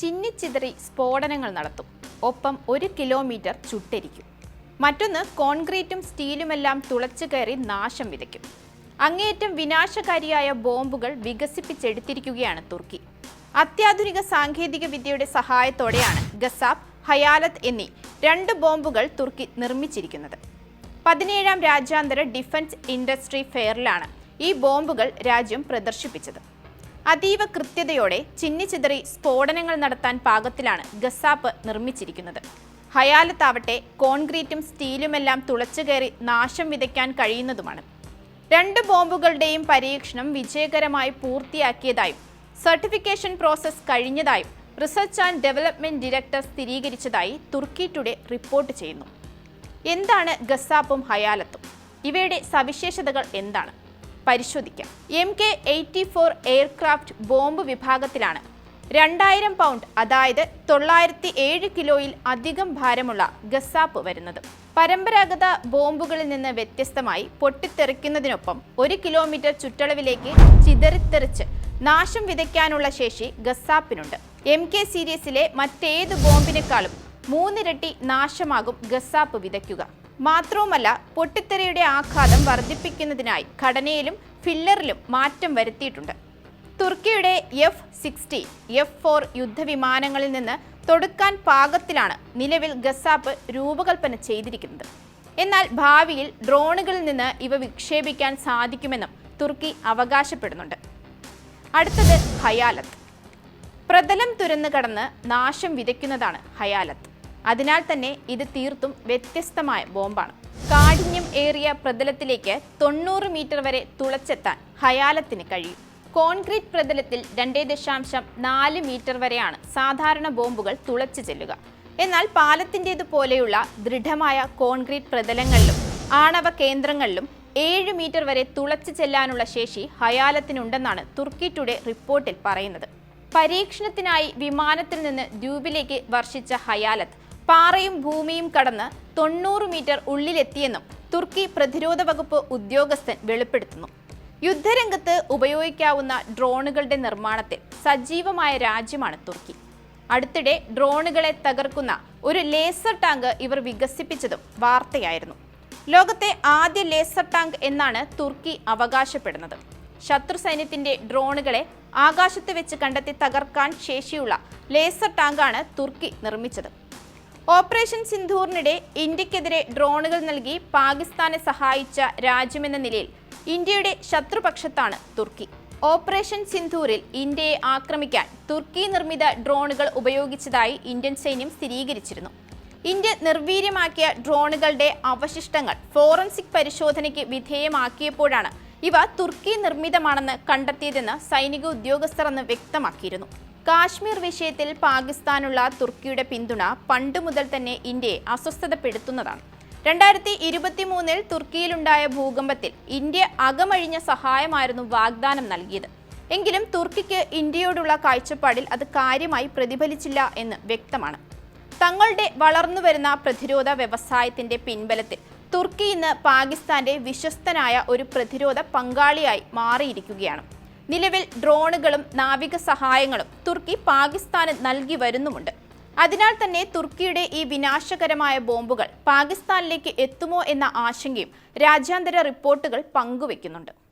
ചിന്നിച്ചിതറി സ്ഫോടനങ്ങൾ നടത്തും. ഒപ്പം ഒരു കിലോമീറ്റർ ചുട്ടരിക്കും. മറ്റൊന്ന് കോൺക്രീറ്റും സ്റ്റീലുമെല്ലാം തുളച്ചു കയറി നാശം വിതയ്ക്കും. അങ്ങേയറ്റം വിനാശകാരിയായ ബോംബുകൾ വികസിപ്പിച്ചെടുത്തിരിക്കുകയാണ് തുർക്കി. അത്യാധുനിക സാങ്കേതിക വിദ്യയുടെ സഹായത്തോടെയാണ് ഗസാബ് ഹയാലത്ത് എന്നീ രണ്ട് ബോംബുകൾ തുർക്കി നിർമ്മിച്ചിരിക്കുന്നത്. പതിനേഴാം രാജ്യാന്തര ഡിഫൻസ് ഇൻഡസ്ട്രി ഫെയറിലാണ് ഈ ബോംബുകൾ രാജ്യം പ്രദർശിപ്പിച്ചത്. അതീവ കൃത്യതയോടെ ചിന്നിച്ചിതറി സ്ഫോടനങ്ങൾ നടത്താൻ പാകത്തിലാണ് ഗസാപ്പ് നിർമ്മിച്ചിരിക്കുന്നത്. ഹയാലത്താവട്ടെ കോൺക്രീറ്റും സ്റ്റീലുമെല്ലാം തുളച്ചു കയറി നാശം വിതയ്ക്കാൻ കഴിയുന്നതുമാണ്. രണ്ട് ബോംബുകളുടെയും പരീക്ഷണം വിജയകരമായി പൂർത്തിയാക്കിയതായും സർട്ടിഫിക്കേഷൻ പ്രോസസ് കഴിഞ്ഞതായും റിസർച്ച് ആൻഡ് ഡെവലപ്മെന്റ് ഡയറക്ടർ സ്ഥിരീകരിച്ചതായി തുർക്കി ടുഡേ റിപ്പോർട്ട് ചെയ്യുന്നു. എന്താണ് ഗസാപ്പും ഹയാലത്തും? ഇവയുടെ സവിശേഷതകൾ എന്താണ്? പരിശോധിക്കാം. M K eighty four aircraft bomb വിഭാഗത്തിലാണ് രണ്ടായിരം പൗണ്ട് അതായത് തൊള്ളായിരത്തി ഏഴ് കിലോയിൽ അധികം ഭാരമുള്ള ഗസാപ്പ് വരുന്നത്. പരമ്പരാഗത ബോംബുകളിൽ നിന്ന് വ്യത്യസ്തമായി പൊട്ടിത്തെറിക്കുന്നതിനൊപ്പം ഒരു കിലോമീറ്റർ ചുറ്റളവിലേക്ക് ചിതറിത്തെറിച്ച് നാശം വിതയ്ക്കാനുള്ള ശേഷി ഗസാപ്പിനുണ്ട്. എം കെ സീരീസിലെ മറ്റേത് ബോംബിനേക്കാളും മൂന്നിരട്ടി നാശമാകും ഗസാപ്പ് വിതയ്ക്കുക. മാത്രവുമല്ല പൊട്ടിത്തെറിയുടെ ആഘാതം വർദ്ധിപ്പിക്കുന്നതിനായി ഘടനയിലും ഫില്ലറിലും മാറ്റം വരുത്തിയിട്ടുണ്ട്. തുർക്കിയുടെ എഫ് സിക്സ്റ്റി എഫ് ഫോർ യുദ്ധവിമാനങ്ങളിൽ നിന്ന് തൊടുക്കാൻ പാകത്തിലാണ് നിലവിൽ ഗസാപ്പ് രൂപകൽപ്പന ചെയ്തിരിക്കുന്നത്. എന്നാൽ ഭാവിയിൽ ഡ്രോണുകളിൽ നിന്ന് ഇവ വിക്ഷേപിക്കാൻ സാധിക്കുമെന്നും തുർക്കി അവകാശപ്പെടുന്നുണ്ട്. അടുത്തത് ഹയാലത്ത്. പ്രതലം തുരന്നു കടന്ന് നാശം വിതയ്ക്കുന്നതാണ് ഹയാലത്ത്. അതിനാൽ തന്നെ ഇത് തീർത്തും വ്യത്യസ്തമായ ബോംബാണ്. കാഠിന്യം ഏറിയ പ്രതലത്തിലേക്ക് തൊണ്ണൂറ് മീറ്റർ വരെ തുളച്ചെത്താൻ ഹയാലത്തിന് കഴിയും. കോൺക്രീറ്റ് പ്രതലത്തിൽ രണ്ടേ ദശാംശം നാല് മീറ്റർ വരെയാണ് സാധാരണ ബോംബുകൾ തുളച്ചു ചെല്ലുക. എന്നാൽ പാലത്തിന്റേതുപോലെയുള്ള ദൃഢമായ കോൺക്രീറ്റ് പ്രതലങ്ങളിലും ആണവ കേന്ദ്രങ്ങളിലും ഏഴ് മീറ്റർ വരെ തുളച്ചു ചെല്ലാനുള്ള ശേഷി ഹയാലത്തിനുണ്ടെന്നാണ് തുർക്കി ടുഡേ റിപ്പോർട്ടിൽ പറയുന്നത്. പരീക്ഷണത്തിനായി വിമാനത്തിൽ നിന്ന് ദ്വീപിലേക്ക് വർഷിച്ച ഹയാലത്ത് പാറയും ഭൂമിയും കടന്ന് തൊണ്ണൂറ് മീറ്റർ ഉള്ളിലെത്തിയെന്നും തുർക്കി പ്രതിരോധ വകുപ്പ് ഉദ്യോഗസ്ഥൻ വെളിപ്പെടുത്തുന്നു. യുദ്ധരംഗത്ത് ഉപയോഗിക്കാവുന്ന ഡ്രോണുകളുടെ നിർമ്മാണത്തിൽ സജീവമായ രാജ്യമാണ് തുർക്കി. അടുത്തിടെ ഡ്രോണുകളെ തകർക്കുന്ന ഒരു ലേസർ ടാങ്ക് ഇവർ വികസിപ്പിച്ചതും വാർത്തയായിരുന്നു. ലോകത്തെ ആദ്യ ലേസർ ടാങ്ക് എന്നാണ് തുർക്കി അവകാശപ്പെടുന്നത്. ശത്രു സൈന്യത്തിന്റെ ഡ്രോണുകളെ ആകാശത്ത് വെച്ച് കണ്ടെത്തി തകർക്കാൻ ശേഷിയുള്ള ലേസർ ടാങ്കാണ് തുർക്കി നിർമ്മിച്ചത്. ഓപ്പറേഷൻ സിന്ധൂറിനിടെ ഇന്ത്യക്കെതിരെ ഡ്രോണുകൾ നൽകി പാകിസ്ഥാനെ സഹായിച്ച രാജ്യമെന്ന നിലയിൽ ഇന്ത്യയുടെ ശത്രുപക്ഷത്താണ് തുർക്കി. ഓപ്പറേഷൻ സിന്ധൂരിൽ ഇന്ത്യയെ ആക്രമിക്കാൻ തുർക്കി നിർമ്മിത ഡ്രോണുകൾ ഉപയോഗിച്ചതായി ഇന്ത്യൻ സൈന്യം സ്ഥിരീകരിച്ചിരുന്നു. ഇന്ത്യ നിർവീര്യമാക്കിയ ഡ്രോണുകളുടെ അവശിഷ്ടങ്ങൾ ഫോറൻസിക് പരിശോധനയ്ക്ക് വിധേയമാക്കിയപ്പോഴാണ് ഇവ തുർക്കി നിർമ്മിതമാണെന്ന് കണ്ടെത്തിയതെന്ന് സൈനിക ഉദ്യോഗസ്ഥർ അന്ന് വ്യക്തമാക്കിയിരുന്നു. കാശ്മീർ വിഷയത്തിൽ പാകിസ്ഥാനുള്ള തുർക്കിയുടെ പിന്തുണ പണ്ട് മുതൽ തന്നെ ഇന്ത്യയെ അസ്വസ്ഥതപ്പെടുത്തുന്നതാണ്. രണ്ടായിരത്തി ഇരുപത്തി മൂന്നിൽ തുർക്കിയിലുണ്ടായ ഭൂകമ്പത്തിൽ ഇന്ത്യ അകമഴിഞ്ഞ സഹായമായിരുന്നു വാഗ്ദാനം നൽകിയത്. എങ്കിലും തുർക്കിക്ക് ഇന്ത്യയോടുള്ള കാഴ്ചപ്പാടിൽ അത് കാര്യമായി പ്രതിഫലിച്ചില്ല എന്ന് വ്യക്തമാണ്. തങ്ങളുടെ വളർന്നുവരുന്ന പ്രതിരോധ വ്യവസായത്തിന്റെ പിൻബലത്തിൽ തുർക്കി ഇന്ന് പാകിസ്ഥാന്റെ വിശ്വസ്തനായ ഒരു പ്രതിരോധ പങ്കാളിയായി മാറിയിരിക്കുകയാണ്. നിലവിൽ ഡ്രോണുകളും നാവിക സഹായങ്ങളും തുർക്കി പാകിസ്ഥാന് നൽകി വരുന്നുമുണ്ട്. അതിനാൽ തന്നെ തുർക്കിയുടെ ഈ വിനാശകരമായ ബോംബുകൾ പാകിസ്ഥാനിലേക്ക് എത്തുമോ എന്ന ആശങ്കയും രാജ്യാന്തര റിപ്പോർട്ടുകൾ പങ്കുവെക്കുന്നുണ്ട്.